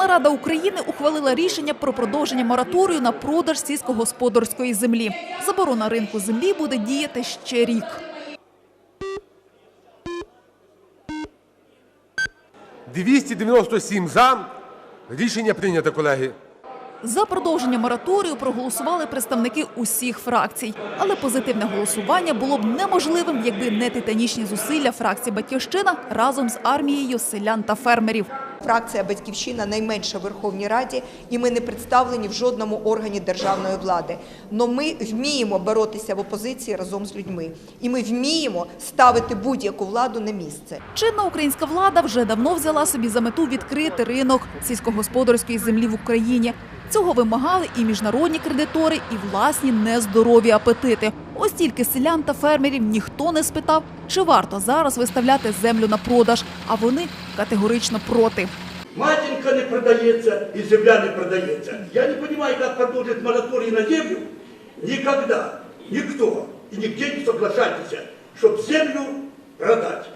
Верховна Рада України ухвалила рішення про продовження мораторію на продаж сільськогосподарської землі. Заборона ринку землі буде діяти ще рік. – 297 за. Рішення прийнято, колеги. За продовження мораторію проголосували представники усіх фракцій. Але позитивне голосування було б неможливим, якби не титанічні зусилля фракції Батьківщина разом з армією селян та фермерів. Фракція Батьківщина найменша в Верховній Раді, і ми не представлені в жодному органі державної влади. Но ми вміємо боротися в опозиції разом з людьми, і ми вміємо ставити будь-яку владу на місце. Чинна українська влада вже давно взяла собі за мету відкрити ринок сільськогосподарської землі в Україні. Цього вимагали і міжнародні кредитори, і власні нездорові апетити. Ось тільки селян та фермерів ніхто не спитав, чи варто зараз виставляти землю на продаж, а вони категорично проти. Матінка не продається і земля не продається. Я не розумію, як продовжити мораторій на землю. Ніколи, ніхто і нігде не соглашається, щоб землю продать.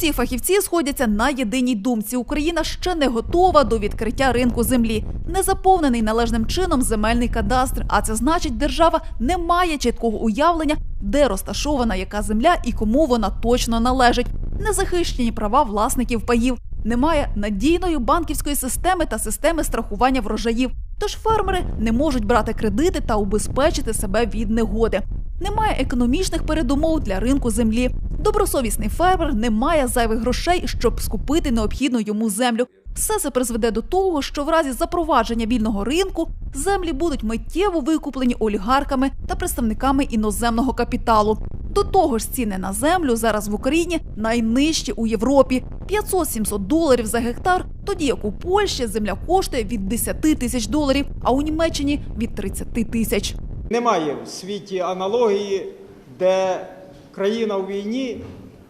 Усі фахівці сходяться на єдиній думці. Україна ще не готова до відкриття ринку землі. Не заповнений належним чином земельний кадастр. А це значить, держава не має чіткого уявлення, де розташована яка земля і кому вона точно належить. Незахищені права власників паїв. Немає надійної банківської системи та системи страхування врожаїв. Тож фермери не можуть брати кредити та убезпечити себе від негоди. Немає економічних передумов для ринку землі. Добросовісний фермер не має зайвих грошей, щоб скупити необхідну йому землю. Все це призведе до того, що в разі запровадження вільного ринку землі будуть миттєво викуплені олігархами та представниками іноземного капіталу. До того ж, ціни на землю зараз в Україні найнижчі у Європі 500-700 доларів за гектар, тоді як у Польщі земля коштує від 10 тисяч доларів, а у Німеччині від 30 тисяч. Немає в світі аналогії, де країна у війні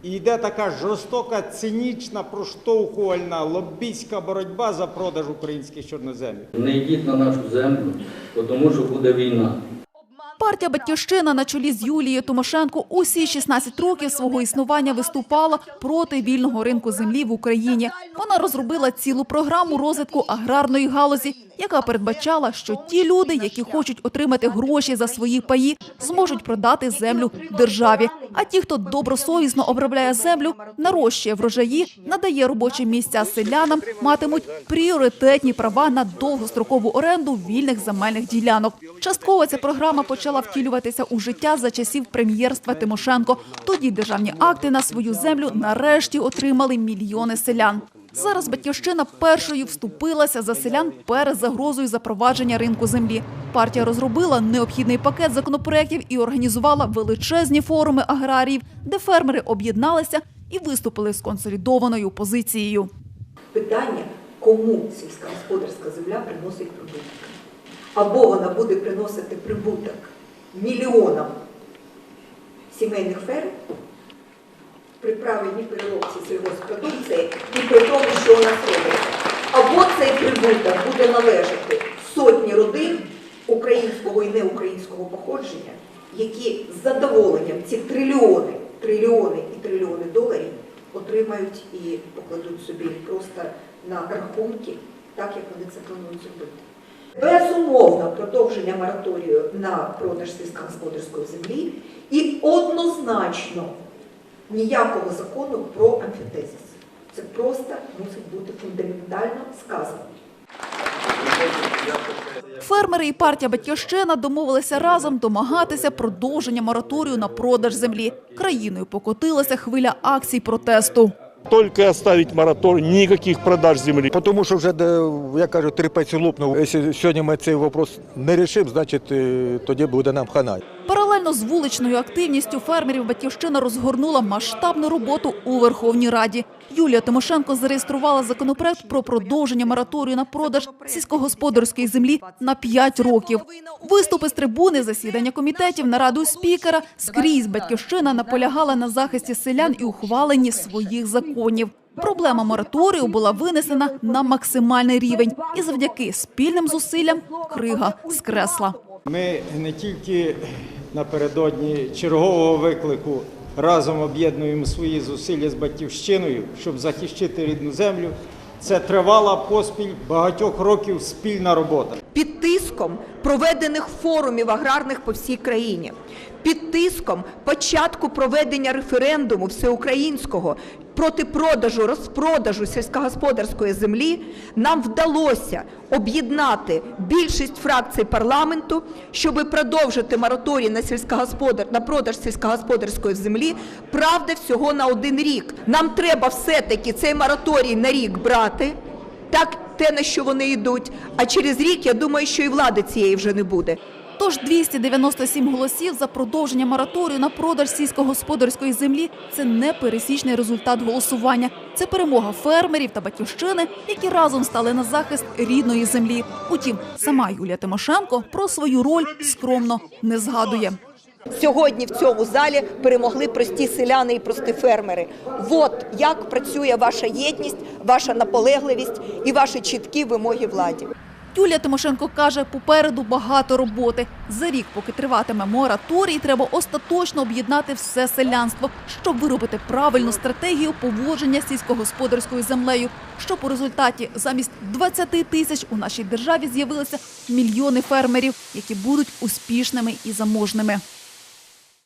і йде така жорстока, цинічна, проштовхувальна лоббійська боротьба за продаж українських чорноземів. Не йдіть на нашу землю, тому що буде війна. Партія Батьківщина на чолі з Юлією Тимошенко усі 16 років свого існування виступала проти вільного ринку землі в Україні. Вона розробила цілу програму розвитку аграрної галузі, яка передбачала, що ті люди, які хочуть отримати гроші за свої паї, зможуть продати землю державі. А ті, хто добросовісно обробляє землю, нарощує врожаї, надає робочі місця селянам, матимуть пріоритетні права на довгострокову оренду вільних земельних ділянок. Частково ця програма почала втілюватися у життя за часів прем'єрства Тимошенко. Тоді державні акти на свою землю нарешті отримали мільйони селян. Зараз батьківщина першою вступилася за селян перед загрозою запровадження ринку землі. Партія розробила необхідний пакет законопроєктів і організувала величезні форуми аграріїв, де фермери об'єдналися і виступили з консолідованою позицією. Питання, кому сільськогосподарська земля приносить прибуток. Або вона буде приносити прибуток мільйонам сімейних ферм при правильній переробці сільгоспродукції і при тому, що у нас робиться. Або цей прибуток буде належати сотні родин українського і неукраїнського походження, які з задоволенням ці трильйони, трильйони і трильйони доларів отримають і покладуть собі просто на рахунки, так як вони це планують зробити. Безумовно, продовження мораторію на продаж сільськогосподарської землі і однозначно ніякого закону про амфітезис. Це просто мусить бути фундаментально сказано. Фермери і партія Батьківщина домовилися разом домагатися продовження мораторію на продаж землі. Країною покотилася хвиля акцій протесту. Только оставить мораторий, никаких продаж земли. Тому що вже, я кажу, терпець лопнув. Якщо сьогодні ми цей вопрос не рішимо, значить е, тоді буде нам хана. Паралельно з вуличною активністю фермерів Батьківщина розгорнула масштабну роботу у Верховній Раді. Юлія Тимошенко зареєструвала законопроект про продовження мораторію на продаж сільськогосподарської землі на 5 років. Виступи з трибуни, засідання комітетів, нараду спікера скрізь Батьківщина наполягала на захисті селян і ухваленні своїх законів. Проблема мораторію була винесена на максимальний рівень, і завдяки спільним зусиллям крига скресла. Ми не тільки напередодні чергового виклику разом об'єднуємо свої зусилля з батьківщиною, щоб захищити рідну землю, Це тривала поспіль багатьох років спільна робота. під тиском проведених форумів аграрних по всій країні, під тиском початку проведення референдуму всеукраїнського проти продажу, розпродажу сільськогосподарської землі, нам вдалося об'єднати більшість фракцій парламенту, щоб продовжити мораторій на сільськогосподар на продаж сільськогосподарської землі. Правда, всього на один рік. Нам треба все-таки цей мораторій на рік брати. Так, те, на що вони йдуть. А через рік я думаю, що і влади цієї вже не буде. Тож 297 голосів за продовження мораторію на продаж сільськогосподарської землі це не пересічний результат голосування. Це перемога фермерів та батьківщини, які разом стали на захист рідної землі. Утім, сама Юлія Тимошенко про свою роль скромно не згадує. Сьогодні в цьому залі перемогли прості селяни і прості фермери. От як працює ваша єдність, ваша наполегливість і ваші чіткі вимоги владі. Юлія Тимошенко каже, попереду багато роботи. За рік, поки триватиме мораторій, треба остаточно об'єднати все селянство, щоб виробити правильну стратегію поводження сільськогосподарською землею, щоб у результаті замість 20 тисяч у нашій державі з'явилися мільйони фермерів, які будуть успішними і заможними.